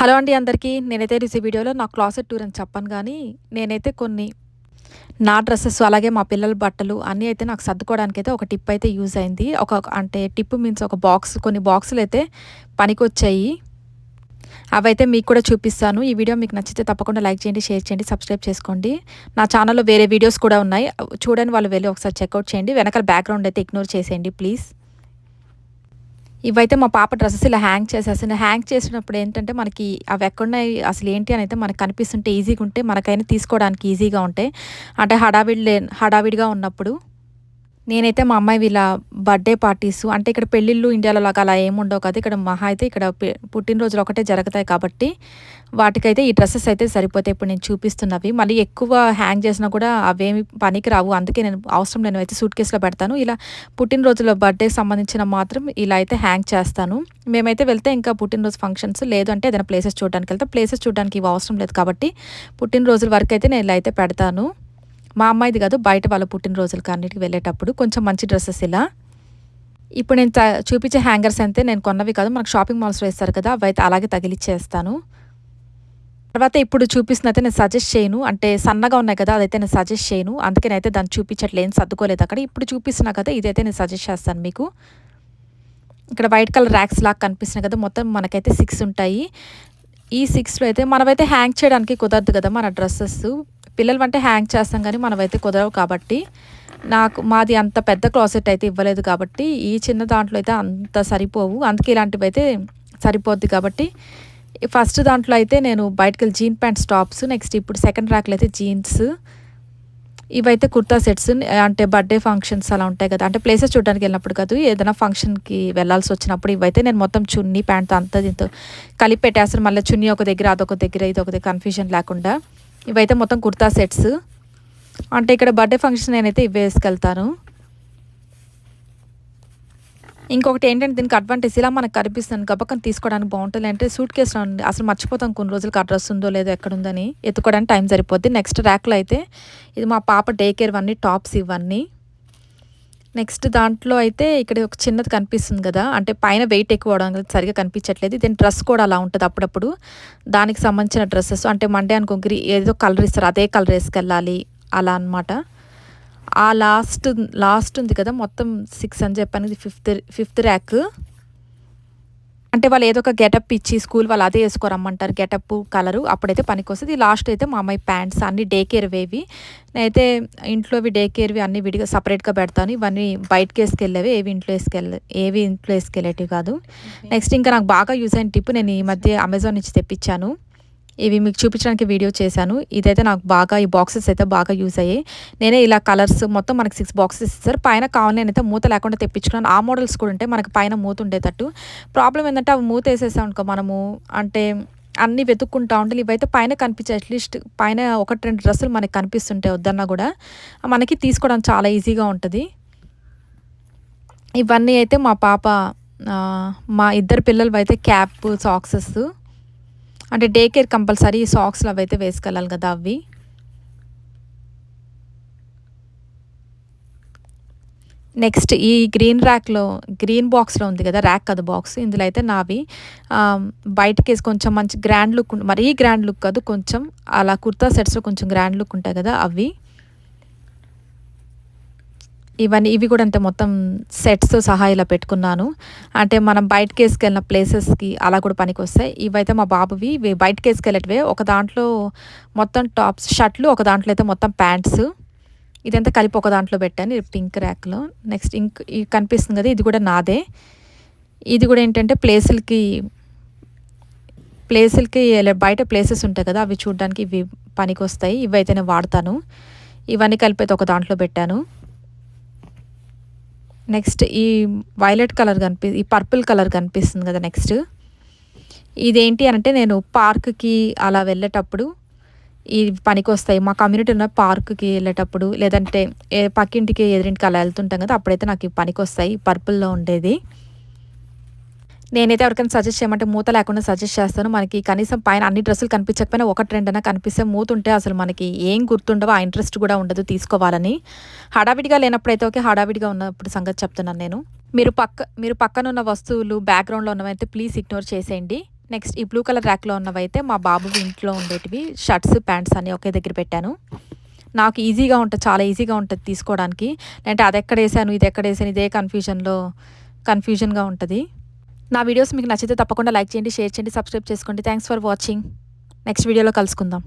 Hello అండి అందరికీ. నేనైతే రిసీ వీడియోలో నా క్లాసెట్ టూర్ అని చెప్పను కానీ నేనైతే కొన్ని నా డ్రెస్సెస్ అలాగే మా పిల్లల బట్టలు అన్నీ అయితే నాకు సర్దుకోవడానికి అయితే ఒక టిప్ అయితే యూజ్ అయింది. ఒక అంటే టిప్ మీన్స్ ఒక బాక్స్ కొన్ని బాక్సులు అయితే పనికొచ్చాయి. అవైతే మీకు కూడా చూపిస్తాను. ఈ వీడియో మీకు నచ్చితే తప్పకుండా లైక్ చేయండి షేర్ చేయండి సబ్స్క్రైబ్ చేసుకోండి. నా ఛానల్లో వేరే వీడియోస్ కూడా ఉన్నాయి. చూడండి వాళ్ళు వెళ్ళి ఒకసారి చెక్అవుట్ చేయండి. వెనకాల బ్యాక్గ్రౌండ్ అయితే ఇగ్నోర్ చేసేయండి ప్లీజ్. ఇవైతే మా పాప డ్రెస్సెస్ ఇలా హ్యాంగ్ చేసేస్తాను హ్యాంగ్ చేసినప్పుడు ఏంటంటే మనకి అవి ఎక్కడున్నాయి అసలు ఏంటి అని అయితే మనకు కనిపిస్తుంటే ఈజీగా ఉంటే మనకైనా తీసుకోవడానికి ఈజీగా ఉంటాయి అంటే హడావిడి హడావిడిగా ఉన్నప్పుడు నేనైతే మా అమ్మాయి వీళ్ళ బర్త్డే పార్టీస్ అంటే ఇక్కడ పెళ్ళిళ్ళు ఇండియాలో లాగా అలా ఏముండవు కదా ఇక్కడ మహా అయితే ఇక్కడ పుట్టినరోజులు ఒకటే జరుగుతాయి కాబట్టి వాటికైతే ఈ డ్రెస్సెస్ అయితే సరిపోతాయి. ఇప్పుడు నేను చూపిస్తున్నవి. మళ్ళీ ఎక్కువ హ్యాంగ్ చేసినా కూడా అవేమి పనికి రావు. అందుకే నేను అవసరం నేను అయితే సూట్ కేసులో పెడతాను. ఇలా పుట్టినరోజుల బర్త్డే సంబంధించిన మాత్రం ఇలా అయితే హ్యాంగ్ చేస్తాను. మేమైతే వెళ్తే ఇంకా పుట్టినరోజు ఫంక్షన్స్ లేదు అంటే ఏదైనా ప్లేసెస్ చూడడానికి వెళ్తే ప్లేసెస్ చూడడానికి ఇవి అవసరం లేదు కాబట్టి పుట్టినరోజుల వరకు అయితే నేను ఇలా అయితే పెడతాను. మా అమ్మాయిది కాదు బయట వాళ్ళ పుట్టినరోజులు అన్నిటికి వెళ్ళేటప్పుడు కొంచెం మంచి డ్రెస్సెస్ ఇలా. ఇప్పుడు నేను చూపించే హ్యాంగర్స్ అయితే నేను కొన్నవి కాదు మనకు షాపింగ్ మాల్స్లో వేస్తారు కదా అవి అయితే అలాగే తగిలిచ్చేస్తాను. తర్వాత ఇప్పుడు చూపిస్తున్నైతే నేను సజెస్ట్ చేయను అంటే సన్నగా ఉన్నాయి కదా అదైతే నేను సజెస్ట్ చేయను అందుకే నేనైతే దాన్ని చూపించట్లేదు సర్దుకోలేదు అక్కడ. ఇప్పుడు చూపిస్తున్నా కదా ఇదైతే నేను సజెస్ట్ చేస్తాను మీకు. ఇక్కడ వైట్ కలర్ ర్యాక్స్ లాగా కనిపిస్తున్నాయి కదా మొత్తం మనకైతే సిక్స్ ఉంటాయి. ఈ సిక్స్లో అయితే మనమైతే హ్యాంగ్ చేయడానికి కుదరదు కదా మన డ్రెస్సెస్. పిల్లలు అంటే హ్యాంగ్ చేస్తాం కానీ మనమైతే కుదరవు కాబట్టి నాకు మాది అంత పెద్ద క్లాసెట్ అయితే ఇవ్వలేదు కాబట్టి ఈ చిన్న దాంట్లో అయితే అంత సరిపోవు. అందుకే ఇలాంటివి అయితే సరిపోద్ది కాబట్టి ఫస్ట్ దాంట్లో అయితే నేను బయటకు వెళ్ళి జీన్ ప్యాంట్స్ టాప్స్ నెక్స్ట్ ఇప్పుడు సెకండ్ ర్యాక్లో అయితే జీన్స్ ఇవైతే కుర్తా సెట్స్ అంటే బర్త్డే ఫంక్షన్స్ అలా ఉంటాయి కదా. అంటే ప్లేసెస్ చూడడానికి వెళ్ళినప్పుడు కాదు ఏదైనా ఫంక్షన్కి వెళ్ళాల్సి వచ్చినప్పుడు ఇవైతే నేను మొత్తం చున్నీ ప్యాంట్ అంతా దీంతో కలిపి పెట్టేస్తాను. మళ్ళీ చున్నీ ఒక దగ్గర అదొక దగ్గర ఇది ఒక దగ్గర కన్ఫ్యూజన్ లేకుండా. ఇవైతే మొత్తం కుర్తా సెట్స్. అంటే ఇక్కడ బర్త్డే ఫంక్షన్ నేనైతే ఇవి వేసుకెళ్తాను. ఇంకొకటి ఏంటంటే దీనికి అడ్వాంటేజ్ ఇలా మనకు కనిపిస్తుంది. గబక్కని తీసుకోవడానికి బాగుంటుంది. అంటే సూట్ కేసులో ఉంది అసలు మర్చిపోతాం కొన్ని రోజులకి అడ్రస్ ఉందో లేదో ఎక్కడుందని ఎత్తుకోవడానికి టైం సరిపోద్ది. నెక్స్ట్ ర్యాక్లో అయితే ఇది మా పాప డే కేర్ ఇవన్నీ టాప్స్ ఇవన్నీ. నెక్స్ట్ దాంట్లో అయితే ఇక్కడ ఒక చిన్నది కనిపిస్తుంది కదా. అంటే పైన వెయిట్ ఎక్కువ అవడం సరిగా కనిపించట్లేదు. దీని డ్రెస్ కూడా అలా ఉంటుంది అప్పుడప్పుడు. దానికి సంబంధించిన డ్రెస్సెస్. అంటే మండే అనుకోగిరి ఏదో కలర్ ఇస్తారు. అదే కలర్ వేసుకెళ్ళాలి. అలా అనమాట ఆ లాస్ట్ లాస్ట్ ఉంది కదా. మొత్తం సిక్స్ అని చెప్పాను. ఇది ఫిఫ్త్ ఫిఫ్త్ ర్యాక్. అంటే వాళ్ళు ఏదో ఒక గెటప్ ఇచ్చి స్కూల్ వాళ్ళు అదే వేసుకోరమ్మంటారు. గెటప్ కలరు అప్పుడైతే పనికి వస్తుంది లాస్ట్ అయితే మా అమ్మాయి ప్యాంట్స్ అన్ని డే కేర్ వేవి. నేనైతే ఇంట్లోవి డే కేర్వి అన్ని విడిగా సపరేట్గా పెడతాను. ఇవన్నీ బయటకి వేసుకెళ్ళేవి ఏవి ఇంట్లో వేసుకెళ్ళే ఏవి ఇంట్లో వేసుకెళ్ళేటివి కాదు. నెక్స్ట్ ఇంకా నాకు బాగా యూజ్ అయిన టిప్ నేను ఈ మధ్య అమెజాన్ నుంచి తెప్పించాను. ఇవి మీకు చూపించడానికి వీడియో చేశాను. ఇదైతే నాకు బాగా ఈ బాక్సెస్ అయితే బాగా యూస్ అయ్యాయి. నేనే ఇలా కలర్స్ మొత్తం మనకి సిక్స్ బాక్సెస్ ఇస్తారు. పైన కావాలి నేనైతే మూత లేకుండా తెప్పించుకున్నాను. ఆ మోడల్స్ కూడా ఉంటే మనకి పైన మూత ఉండేటట్టు. ప్రాబ్లం ఏంటంటే అవి మూత వేసేసాం అనుకో మనము అంటే అన్నీ వెతుక్కుంటా ఉంటే ఇవైతే పైన కనిపించే అట్లీస్ట్ పైన ఒకటి రెండు డ్రెస్సులు మనకి కనిపిస్తుంటాయి వద్దన్నా కూడా. మనకి తీసుకోవడం చాలా ఈజీగా ఉంటుంది. ఇవన్నీ అయితే మా పాప మా ఇద్దరు పిల్లలు అయితే క్యాప్ సాక్సెస్ అంటే డే కేర్ కంపల్సరీ సాక్స్లు అవి అయితే వేసుకెళ్ళాలి కదా అవి. నెక్స్ట్ ఈ గ్రీన్ ర్యాక్లో గ్రీన్ బాక్స్లో ఉంది కదా ర్యాక్ కదా బాక్స్ ఇందులో అయితే నావి బయటకి వేసి కొంచెం మంచి గ్రాండ్ లుక్ మరీ గ్రాండ్ లుక్ కాదు కొంచెం అలా కుర్తా సెట్స్లో కొంచెం గ్రాండ్ లుక్ ఉంటాయి కదా అవి. ఇవన్నీ ఇవి కూడా అంటే మొత్తం సెట్స్ సహా ఇలా పెట్టుకున్నాను. అంటే మనం బయటకి వేసుకెళ్ళిన ప్లేసెస్కి అలా కూడా పనికి వస్తాయి ఇవైతే మా బాబువి ఇవి బయటకి వేసుకెళ్ళేటివే ఒక దాంట్లో మొత్తం టాప్స్ షర్ట్లు ఒక దాంట్లో అయితే మొత్తం ప్యాంట్స్. ఇదంతా కలిపి ఒక దాంట్లో పెట్టాను పింక్ ర్యాక్లో. నెక్స్ట్ ఇంక్ కనిపిస్తుంది కదా ఇది కూడా నాదే. ఇది కూడా ఏంటంటే ప్లేసులకి ప్లేసులకి బయట ప్లేసెస్ ఉంటాయి కదా అవి చూడడానికి ఇవి పనికి వస్తాయి ఇవైతే నేను వాడతాను. ఇవన్నీ కలిపి అయితే ఒక దాంట్లో పెట్టాను. నెక్స్ట్ ఈ వైలెట్ కలర్ కనిపి ఈ పర్పుల్ కలర్ కనిపిస్తుంది కదా నెక్స్ట్. ఇదేంటి అంటే నేను పార్క్కి అలా వెళ్ళేటప్పుడు ఈ పనికి వస్తాయి మా కమ్యూనిటీ ఉన్న పార్క్కి వెళ్ళేటప్పుడు లేదంటే పక్కింటికి ఎదురింటికి అలా వెళ్తుంటాం కదా అప్పుడైతే నాకు ఈ పనికి వస్తాయి పర్పుల్లో ఉండేది. నేనైతే ఎవరికైనా సజెస్ట్ చేయమంటే మూత లేకుండా సజెస్ట్ చేస్తాను. మనకి కనీసం పైన అన్ని డ్రెస్సులు కనిపించకపోయినా ఒకటి రెండైనా కనిపిస్తే మూత ఉంటే అసలు మనకి ఏం గుర్తుండవో ఆ ఇంట్రెస్ట్ కూడా ఉండదు తీసుకోవాలని. హడావిడిగా లేనప్పుడైతే ఓకే హడావిడిగా ఉన్నప్పుడు సంగతి చెప్తున్నాను నేను. మీరు పక్క మీరు పక్కన ఉన్న వస్తువులు బ్యాక్గ్రౌండ్లో ఉన్నవైతే ప్లీజ్ ఇగ్నోర్ చేసేయండి. నెక్స్ట్ ఈ బ్లూ కలర్ ర్యాక్లో ఉన్నవైతే మా బాబు ఇంట్లో ఉండేటివి షర్ట్స్ ప్యాంట్స్ అన్నీ ఒకే దగ్గర పెట్టాను. నాకు ఈజీగా ఉంటుంది చాలా ఈజీగా ఉంటుంది తీసుకోవడానికి. అంటే అది ఎక్కడ వేసాను ఇది ఎక్కడ వేసాను ఇదే కన్ఫ్యూజన్లో కన్ఫ్యూజన్గా ఉంటుంది. నా వీడియోస్ మీకు నచ్చితే తప్పకుండా లైక్ చేయండి షేర్ చేయండి సబ్స్క్రైబ్ చేసుకోండి. థ్యాంక్స్ ఫర్ వాచింగ్ నెక్స్ట్ వీడియోలో కలుసుకుందాం.